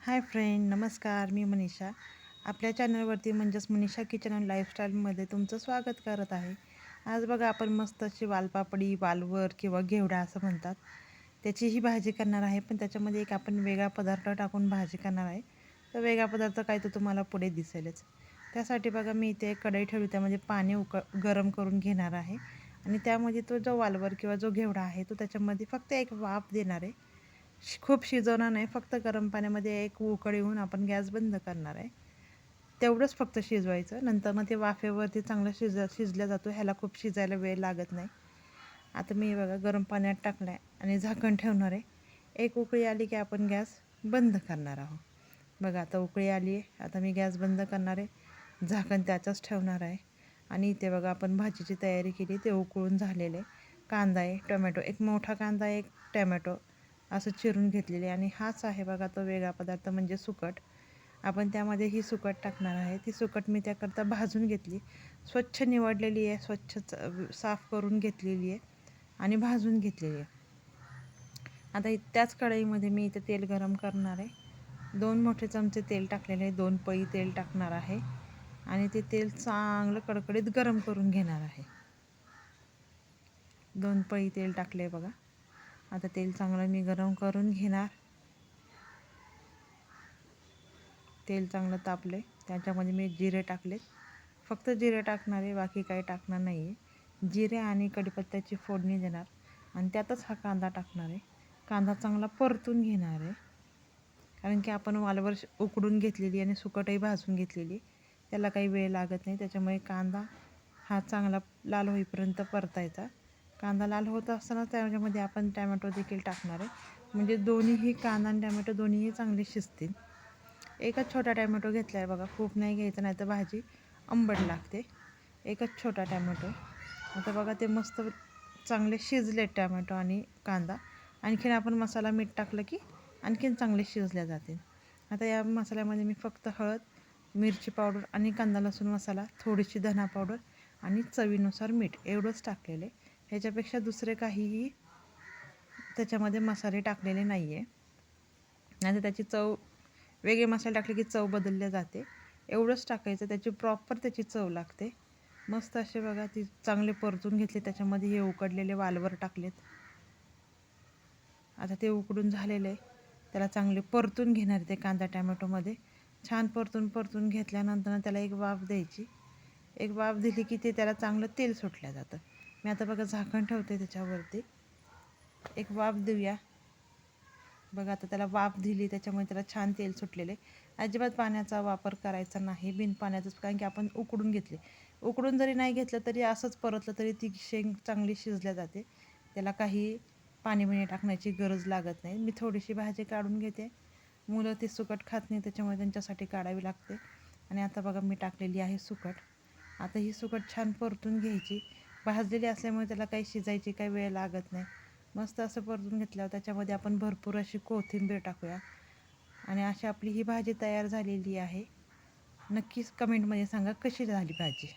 Hi friend नमस्कार मी मनीषा. आपल्या चॅनलवरती म्हणजेच मनीषा किचन अँड लाईफस्टाईलमध्ये तुमचं स्वागत करत आहे. आज बघा आपण मस्त अशी वालपापडी वालवर किंवा घेवडा असं म्हणतात. त्याची ही भाजी करणार आहे पण त्याच्यामध्ये एक आपण वेगळा पदार्थ टाकून भाजी करणार आहे. तर वेगळा पदार्थ काय तर तुम्हाला पुढे दिसेलच. त्यासाठी बघा मी इथे एक कढई ठेवली त्यामध्ये पाणी उक गरम करून घेणार आहे. आणि त्यामध्ये तो जो वालवर किंवा जो घेवडा आहे तो त्याच्यामध्ये फक्त एक वाफ देणार आहे. खूप शिजवणार नाही. फक्त गरम पाण्यामध्ये एक उकळी येऊन आपण गॅस बंद करणार आहे. तेवढंच फक्त शिजवायचं. नंतर मग ते वाफेवरती चांगलं शिज शिजल्या जातो. ह्याला खूप शिजायला वेळ लागत नाही. आता मी बघा गरम पाण्यात टाकलं आहे आणि झाकण ठेवणार आहे. एक उकळी आली की आपण गॅस बंद करणार आहोत. बघा आता उकळी आली आहे. आता मी गॅस बंद करणार आहे. झाकण त्याचंच ठेवणार आहे. आणि इथे बघा आपण भाजीची तयारी केली. ते उकळून झालेले कांदा आहे टोमॅटो. एक मोठा कांदा एक टॅमॅटो. असं चिरून घेतलेले आणि हाच आहे बघा तो वेगळा पदार्थ म्हणजे सुकट. आपण त्यामध्ये ही सुकट टाकणार आहे. ती सुकट मी त्याकरता भाजून घेतली. स्वच्छ निवडलेली आहे. स्वच्छ च- साफ करून घेतलेली आहे आणि भाजून घेतलेली आहे. आता त्याच कढईमध्ये मी इथं तेल गरम करणार आहे. दोन मोठे चमचे तेल टाकलेले आहे. दोन पई तेल टाकणार आहे. आणि ते तेल चांगलं कडकडीत गरम करून घेणार आहे. दोन पळी तेल टाकले बघा. आता तेल चांगलं मी गरम करून घेणार. तेल चांगलं तापले त्याच्यामध्ये मी जिरे टाकले फक्त जिरे टाकणार आहे बाकी काही टाकणार नाही आहे जिरे आणि कढीपत्त्याची फोडणी देणार. आणि त्यातच हा कांदा टाकणार आहे. कांदा चांगला परतून घेणार आहे. कारण की आपण वालवर उकडून घेतलेली आणि सुकटही भाजून घेतलेली त्याला काही वेळ लागत नाही. त्याच्यामुळे कांदा हा चांगला लाल होईपर्यंत परतायचा. कांदा लाल होत असताना त्याच्यामध्ये आपण टॅमॅटो देखील टाकणार आहे. म्हणजे दोन्हीही कांदा आणि टॅमॅटो दोन्हीही चांगले शिजतील. एकच छोटा टॅमॅटो घेतला आहे बघा खूप नाही घ्यायचं नाही तर भाजी आंबट लागते. एकच छोटा टॅमॅटो. आता बघा ते मस्त चांगले शिजले टॅमॅटो आणि कांदा. आणखीन आपण मसाला मीठ टाकलं की आणखीन चांगले शिजल्या जातील. आता या मसाल्यामध्ये मी फक्त हळद मिरची पावडर आणि कांदा लसूण मसाला थोडीशी धना पावडर आणि चवीनुसार मीठ एवढंच टाकलेले ह्याच्यापेक्षा दुसरे काहीही त्याच्यामध्ये मसाले टाकलेले नाही आहे नाही त्याची चव वेगळे मसाले टाकले की चव बदलल्या जाते. एवढंच टाकायचं त्याची प्रॉपर त्याची चव लागते. मस्त असे बघा ती चांगले परतून घेतले त्याच्यामध्ये हे उकडलेले वालवर टाकलेत. आता ते उकडून झालेलं आहे. त्याला चांगले परतून घेणार ते कांदा टॅमॅटोमध्ये. छान परतून परतून घेतल्यानंतर त्याला एक वाफ द्यायची. एक वाफ दिली की ते त्याला चांगलं तेल सुटलं जातं. मी आता बघा झाकण ठेवते त्याच्यावरती. एक वाफ देऊया. बघा आता त्याला वाफ दिली त्याच्यामुळे त्याला छान तेल सुटलेले. अजिबात पाण्याचा वापर करायचा नाही बिन पाण्याचंच कारण की आपण उकडून घेतले. उकडून जरी नाही घेतलं तरी असंच परतलं तरी ती शेंग चांगली शिजल्या जाते. त्याला काही पाणी बिणी टाकण्याची गरज लागत नाही. मी थोडीशी भाजी काढून घेते. मुलं ते सुकट खात नाही त्याच्यामुळे त्यांच्यासाठी काढावी लागते. आणि आता बघा मी टाकलेली आहे सुकट. आता ही सुकट छान परतून घ्यायची. भाजलेली असल्यामुळे त्याला काही शिजायची काही वेळ लागत नाही. मस्त असं परतून घेतल्यावर त्याच्यामध्ये आपण भरपूर अशी कोथिंबीर टाकूया. आणि अशी आपली ही भाजी तयार झालेली आहे. नक्कीच कमेंटमध्ये सांगा कशी झाली भाजी?